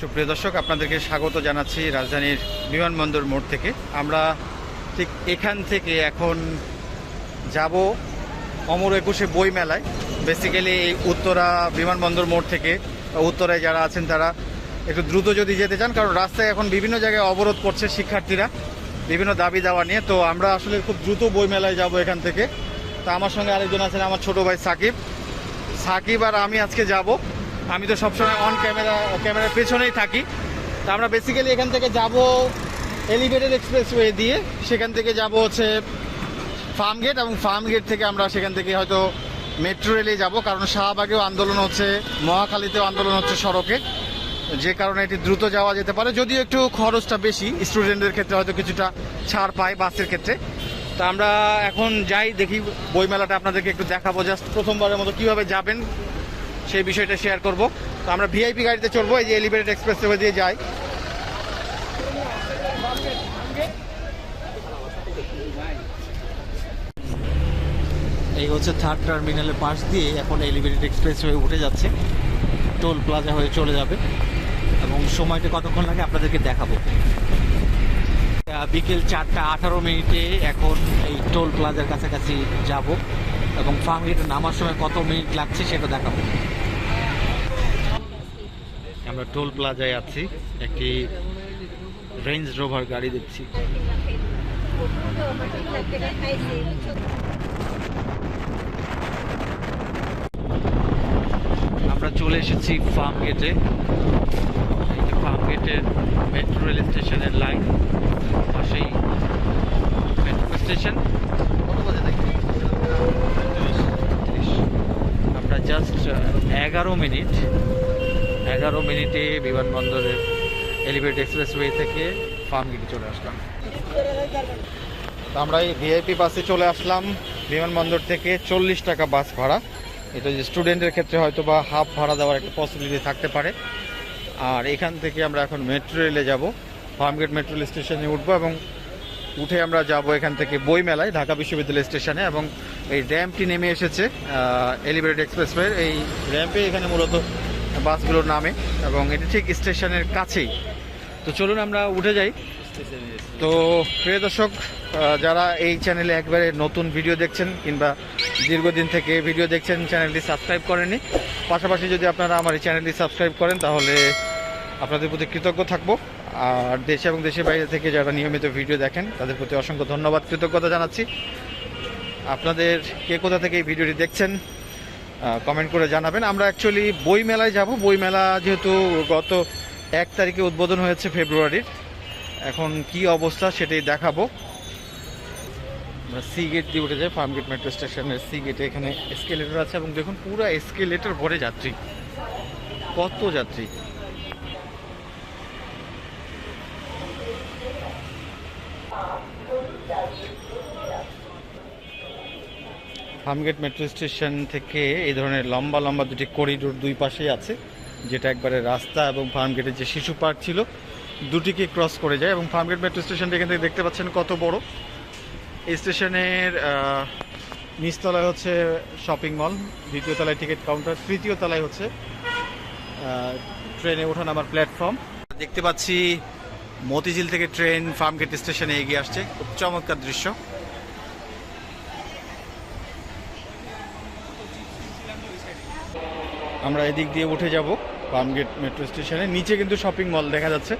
সুপ্রিয় দর্শক, আপনাদেরকে স্বাগত জানাচ্ছি রাজধানীর বিমানবন্দর মোড় থেকে। আমরা ঠিক এখান থেকে এখন যাব অমর একুশে বই মেলায় বেসিক্যালি এই উত্তরা বিমানবন্দর মোড় থেকে উত্তরায় যারা আছেন তারা একটু দ্রুত যদি যেতে চান, কারণ রাস্তায় এখন বিভিন্ন জায়গায় অবরোধ করছে শিক্ষার্থীরা বিভিন্ন দাবি দাওয়া নিয়ে। তো আমরা আসলে খুব দ্রুত বই মেলায় যাব এখান থেকে। তো আমার সঙ্গে আরেকজন আছেন, আমার ছোট ভাই সাকিব। সাকিব আর আমি আজকে যাব আমি তো সবসময় অন ক্যামেরা ক্যামেরার পেছনেই থাকি। তা আমরা বেসিক্যালি এখান থেকে যাব এলিভেটেড এক্সপ্রেসওয়ে দিয়ে, সেখান থেকে যাব হচ্ছে ফার্ম গেট এবং ফার্ম গেট থেকে আমরা সেখান থেকে হয়তো মেট্রো রেলে যাব, কারণ শাহবাগেও আন্দোলন হচ্ছে, মহাখালীতেও আন্দোলন হচ্ছে সড়কে। যে কারণে এটি দ্রুত যাওয়া যেতে পারে, যদিও একটু খরচটা বেশি স্টুডেন্টদের ক্ষেত্রে হয়তো কিছুটা ছাড় পায় বাসের ক্ষেত্রে। তো আমরা এখন যাই, দেখি বইমেলাটা আপনাদেরকে একটু দেখাবো। জাস্ট প্রথমবারের মতো কীভাবে যাবেন সেই বিষয়টা শেয়ার করব। তো আমরা ভিআইপি গাড়িতে চড়বো এই যে এলিভেটেড এক্সপ্রেস দিয়ে যাই। এই হচ্ছে থার্ড টার্মিনালের পাশ দিয়ে এখন এলিভেটেড এক্সপ্রেস হয়ে উঠে যাচ্ছে। টোল প্লাজা হয়ে চলে যাবে। এবং সময়টা কতক্ষণ লাগে আপনাদেরকে দেখাবো। বিকেল চারটা আঠারো মিনিটে এখন এই টোল প্লাজার কাছাকাছি যাব। এবং ফার্ম গেটে নামার সময় কত মিনিট লাগছে সেটা দেখাবো। আমরা টোল প্লাজায় আছি। একটি রেঞ্জ রোভার গাড়ি দেখছি। আমরা চলে এসেছি ফার্ম গেটে ফার্ম গেটের মেট্রো রেল স্টেশনের লাইন পাশেই। মেট্রো স্টেশন আমরা জাস্ট এগারো মিনিট। এগারো মিনিটে বিমানবন্দরের এলিভেটেড এক্সপ্রেসওয়ে থেকে ফার্ম গেটে চলে আসলাম। তো আমরা এই ভিআইপি বাসে চলে আসলাম। বিমানবন্দর থেকে চল্লিশ টাকা বাস ভাড়া। এটা যে স্টুডেন্টের ক্ষেত্রে হয়তো বা হাফ ভাড়া দেওয়ার একটা পসিবিলিটি থাকতে পারে। আর এখান থেকে আমরা এখন মেট্রো রেলে যাব। ফার্মগেট মেট্রো রেল স্টেশনে উঠবো এবং উঠে আমরা যাব এখান থেকে বই মেলায় ঢাকা বিশ্ববিদ্যালয় স্টেশনে এবং এই র্যাম্পটি নেমে এসেছে এলিভেটেড এক্সপ্রেসওয়ের এই র্যাম্পে এখানে মূলত বাসগুলোর নামে এবং এটি ঠিক স্টেশনের কাছেই। তো চলুন আমরা উঠে যাই। তো প্রিয় দর্শক যারা এই চ্যানেলে একবারে নতুন ভিডিও দেখছেন কিংবা দীর্ঘদিন থেকে ভিডিও দেখছেন, চ্যানেলটি সাবস্ক্রাইব করেননি, পাশাপাশি যদি আপনারা আমার এই চ্যানেলটি সাবস্ক্রাইব করেন, তাহলে আপনাদের প্রতি কৃতজ্ঞ থাকব। আর দেশে এবং দেশের বাইরে থেকে যারা নিয়মিত ভিডিও দেখেন, তাদের প্রতি অসংখ্য ধন্যবাদ, কৃতজ্ঞতা জানাচ্ছি। আপনাদের কে কোথা থেকে এই ভিডিওটি দেখছেন কমেন্ট করে জানাবেন। আমরা অ্যাকচুয়ালি বই মেলায় যাব। বই মেলা যেহেতু গত এক তারিখে উদ্বোধন হয়েছে ফেব্রুয়ারির এখন কি অবস্থা সেটাই দেখাবো। আমরা সি গেট দিয়ে উঠে যাই ফার্ম গেট মেট্রো স্টেশনের সি গেটে এখানে এসকেলেটর আছে এবং দেখুন, পুরো এসকেলেটর ভরে যাত্রী। কত যাত্রী? ফার্মগেট মেট্রো স্টেশন থেকে এই ধরনের লম্বা লম্বা দুটি করিডোর দুই পাশেই আছে, যেটা একবারে রাস্তা এবং ফার্মগেটের যে শিশু পার্ক ছিল, দুটিকে ক্রস করে যায় এবং ফার্মগেট মেট্রো স্টেশনটা এখান থেকে দেখতে পাচ্ছেন কত বড়। এই স্টেশনের নিচতলায় হচ্ছে শপিং মল, দ্বিতীয় তলায় টিকিট কাউন্টার, তৃতীয় তলায় হচ্ছে ট্রেনে ওঠান আমার প্ল্যাটফর্ম। দেখতে পাচ্ছি মতিঝিল থেকে ট্রেন ফার্মগেট স্টেশনে এগিয়ে আসছে, খুব চমৎকার দৃশ্য। আমরা এদিক দিয়ে উঠে যাব পামগেট মেট্রো স্টেশনে। নিচে কিন্তু শপিং মল দেখা যাচ্ছে।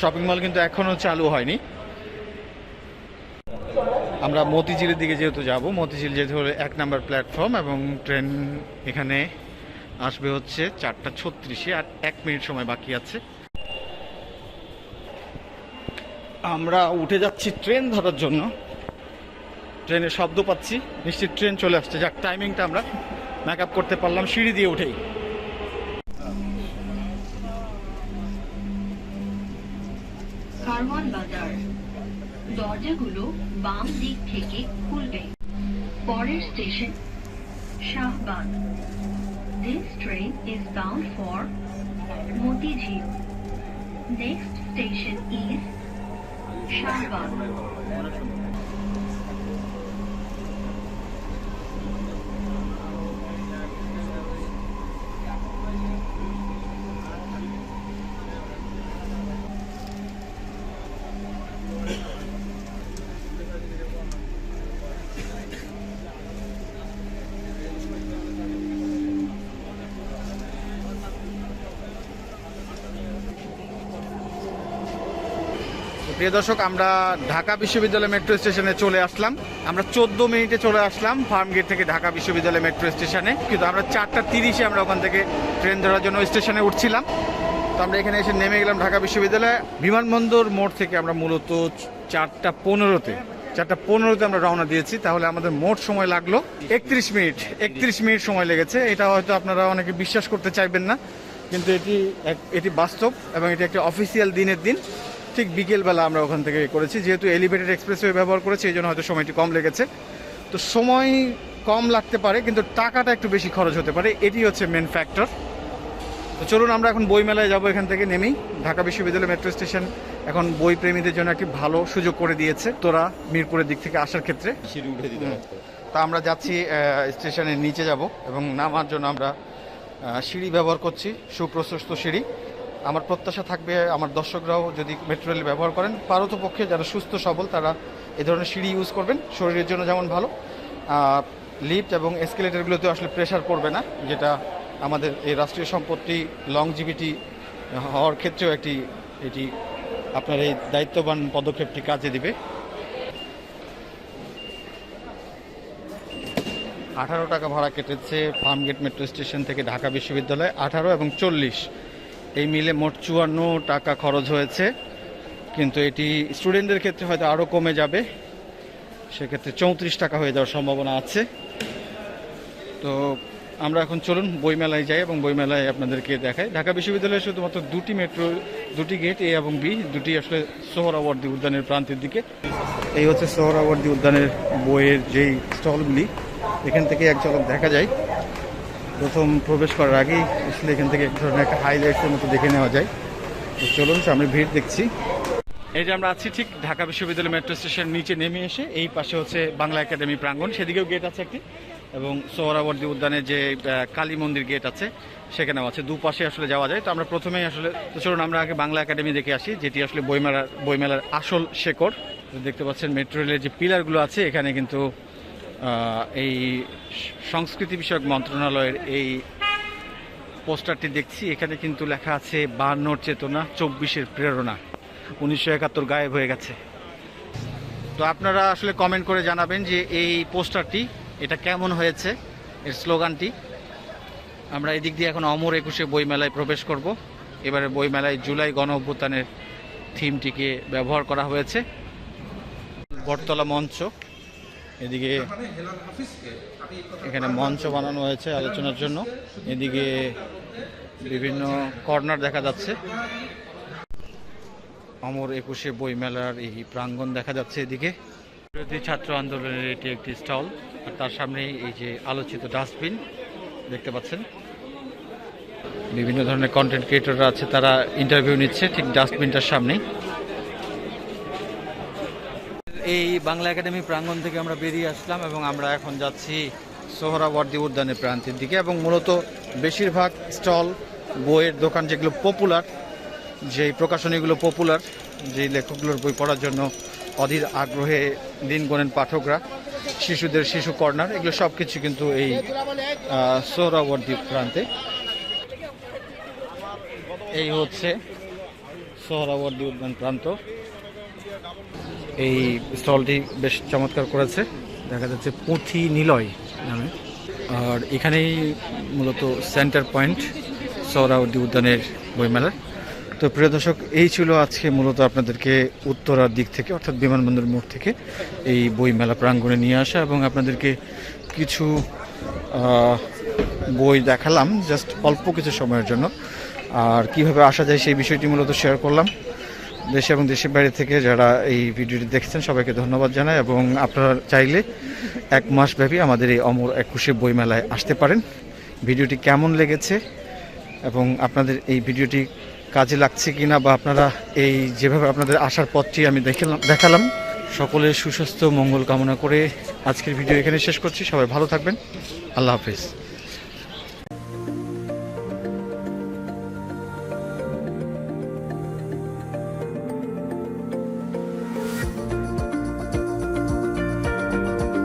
শপিং মল কিন্তু এখনও চালু হয়নি। আমরা মতিঝিলের দিকে যেহেতু যাব, মতিঝিল যেহেতু হলো এক নাম্বার প্ল্যাটফর্ম এবং ট্রেন এখানে আসবে হচ্ছে চারটা ছত্রিশে, আর এক মিনিট সময় বাকি আছে। আমরা উঠে যাচ্ছি ট্রেন ধরার জন্য। ট্রেনের শব্দ পাচ্ছি। নিশ্চিত ট্রেন চলে আসছে। যাক টাইমিংটা আমরা মেক আপ করতে পারলাম সিঁড়ি দিয়ে উঠেই। কারওয়ান বাজার। দরজাগুলো বাম দিক থেকে খুলবে। পরের station, Shahbag. This train is bound for Motijheel. Next station is Shahbag. প্রিয় দর্শক, আমরা ঢাকা বিশ্ববিদ্যালয় মেট্রো স্টেশনে চলে আসলাম। আমরা চোদ্দ মিনিটে চলে আসলাম ফার্ম গেট থেকে ঢাকা বিশ্ববিদ্যালয় মেট্রো স্টেশনে। কিন্তু আমরা চারটা তিরিশে আমরা ওখান থেকে ট্রেন ধরার জন্য স্টেশনে উঠছিলাম। তো আমরা এখানে এসে নেমে গেলাম ঢাকা বিশ্ববিদ্যালয়ে। বিমানবন্দর মোড় থেকে আমরা মূলত চারটা পনেরোতে চারটা পনেরোতে আমরা রওনা দিয়েছি। তাহলে আমাদের মোট সময় লাগল একত্রিশ মিনিট। একত্রিশ মিনিট সময় লেগেছে। এটা হয়তো আপনারা অনেকে বিশ্বাস করতে চাইবেন না, কিন্তু এটি এটি বাস্তব এবং এটি একটি অফিসিয়াল দিনের দিন। ঠিক বিকেলবেলা আমরা ওখান থেকে করেছি যেহেতু এলিভেটেড এক্সপ্রেসওয়ে ব্যবহার করেছি এই জন্য হয়তো সময়টি কম লেগেছে। তো সময় কম লাগতে পারে কিন্তু টাকাটা একটু বেশি খরচ হতে পারে এটি হচ্ছে মেন ফ্যাক্টর তো চলুন আমরা এখন বই মেলায় যাব এখান থেকে নেমেই। ঢাকা বিশ্ববিদ্যালয় মেট্রো স্টেশন এখন বই প্রেমীদের জন্য একটি ভালো সুযোগ করে দিয়েছে তোরা মিরপুরের দিক থেকে আসার ক্ষেত্রে। সিঁড়ি উঠে দিতে হবে। তা আমরা যাচ্ছি স্টেশনের নিচে যাব এবং নামার জন্য আমরা সিঁড়ি ব্যবহার করছি সুপ্রশস্ত সিঁড়ি। আমার প্রত্যাশা থাকবে, আমার দর্শকরাও যদি মেট্রো রেল ব্যবহার করেন পারতপক্ষে যারা সুস্থ, সবল, তারা এ ধরনের সিঁড়ি ইউজ করবেন, শরীরের জন্য যেমন ভালো। লিফট এবং এসকেলেটারগুলোতে আসলে প্রেশার পড়বে না, যেটা আমাদের এই রাষ্ট্রীয় সম্পত্তি লংজিভিটি হওয়ার ক্ষেত্রেও একটি, এটি আপনার এই দায়িত্ববান পদক্ষেপটি কাজে দিবে। আঠারো টাকা ভাড়া কেটেছে ফার্মগেট মেট্রো স্টেশন থেকে ঢাকা বিশ্ববিদ্যালয়, আঠারো এবং চল্লিশ। এই মিলে মোট চুয়ান্ন টাকা খরচ হয়েছে। কিন্তু এটি স্টুডেন্টদের ক্ষেত্রে হয়তো আরও কমে যাবে। সেক্ষেত্রে চৌত্রিশ টাকা হয়ে যাওয়ার সম্ভাবনা আছে। তো আমরা এখন চলুন বইমেলায় যাই এবং বইমেলায় আপনাদেরকে দেখাই। ঢাকা বিশ্ববিদ্যালয়ে শুধুমাত্র দুটি মেট্রো, দুটি গেট, এ এবং বি, দুটি আসলে সোহরাওয়ার্দী উদ্যানের প্রান্তের দিকে। এই হচ্ছে সোহরাওয়ার্দী উদ্যানের বইয়ের যেই স্টলগুলি, এখান থেকে এক ঝলক দেখা যায়। প্রথম প্রবেশ করার আগেই আসলে এখান থেকে এক ধরনের একটা হাইলাইটসের মতো দেখে নেওয়া যায়। তো চলুন, সামনে ভিড় দেখছি। এই যে আমরা আছি ঠিক ঢাকা বিশ্ববিদ্যালয় মেট্রো স্টেশন নিচে নেমে এসে এই পাশে হচ্ছে বাংলা একাডেমি প্রাঙ্গণ। সেদিকেও গেট আছে একটি এবং সোহরাবর্দী উদ্যানে যে কালী মন্দির গেট আছে, সেখানেও আছে। দুপাশে আসলে যাওয়া যায়। তো আমরা প্রথমেই আসলে, তো চলুন, আমরা আগে বাংলা একাডেমি দেখে আসি, যেটি আসলে বইমেলার বইমেলার আসল শেকড়। দেখতে পাচ্ছেন, মেট্রো রেলের যে পিলারগুলো আছে, এখানে কিন্তু এই সংস্কৃতি বিষয়ক মন্ত্রণালয়ের এই পোস্টারটি দেখছি। এখানে কিন্তু লেখা আছে বায়ান্নর চেতনা, চব্বিশের প্রেরণা। উনিশশো একাত্তর গায়েব হয়ে গেছে। তো আপনারা আসলে কমেন্ট করে জানাবেন যে এই পোস্টারটি, এটা কেমন হয়েছে, এর স্লোগানটি। আমরা এদিক দিয়ে এখন অমর একুশে বইমেলায় প্রবেশ করব। এবারে বইমেলায় জুলাই গণ অভ্যুত্থানের থিমটিকে ব্যবহার করা হয়েছে। বটতলা মঞ্চ। এদিকে এখানে মঞ্চ বানানো হয়েছে আলোচনার জন্য। এদিকে বিভিন্ন কর্নার দেখা যাচ্ছে। অমর একুশে বইমেলার এই প্রাঙ্গণ দেখা যাচ্ছে এদিকে। বিরোধী ছাত্র আন্দোলনের এটি একটি স্টল। আর তার সামনেই এই যে আলোচিত ডাস্টবিন দেখতে পাচ্ছেন। বিভিন্ন ধরনের কন্টেন্ট ক্রিয়েটররা আছে, তারা ইন্টারভিউ নিচ্ছে ঠিক ডাস্টবিনটার সামনেই। এই বাংলা একাডেমি প্রাঙ্গণ থেকে আমরা বেরিয়ে আসলাম এবং আমরা এখন যাচ্ছি সোহরাওয়ার্দী উদ্যানের প্রান্তের দিকে এবং মূলত বেশিরভাগ স্টল বইয়ের দোকান যেগুলো পপুলার যেই প্রকাশনীগুলো পপুলার যেই লেখকগুলোর বই পড়ার জন্য অধীর আগ্রহে দিন গোনেন পাঠকরা শিশুদের শিশু কর্নার এগুলো সব কিছু কিন্তু এই আহ, সোহরাওয়ার্দী প্রান্তে। এই হচ্ছে সোহরাওয়ার্দী উদ্যান প্রান্ত। এই স্টলটি বেশ চমৎকার করেছে। দেখা যাচ্ছে পুঁথি নিলয় নামে। আর এখানেই মূলত সেন্টার পয়েন্ট সৌরাউদ্দি উদ্যানের বইমেলার। তো প্রিয় দর্শক, এই ছিল আজকে মূলত আপনাদেরকে উত্তরার দিক থেকে, অর্থাৎ বিমানবন্দর মোড় থেকে এই বইমেলা প্রাঙ্গণে নিয়ে আসা এবং আপনাদেরকে কিছু বই দেখালাম জাস্ট অল্প কিছু সময়ের জন্য। আর কীভাবে আসা যায় সেই বিষয়টি মূলত শেয়ার করলাম। দেশে এবং দেশের বাইরে থেকে যারা এই ভিডিওটি দেখছেন, সবাইকে ধন্যবাদ জানাই এবং আপনারা চাইলে এক মাস ব্যাপী আমাদের এই অমর একুশে বইমেলায় আসতে পারেন। ভিডিওটি কেমন লেগেছে এবং আপনাদের এই ভিডিওটি কাজে লাগছে কি না বা আপনারা এই যেভাবে আপনাদের আসার পথটি আমি দেখালাম দেখালাম, সকলের সুস্বাস্থ্য, মঙ্গল কামনা করে আজকের ভিডিও এখানে শেষ করছি। সবাই ভালো থাকবেন। আল্লাহ হাফিজ।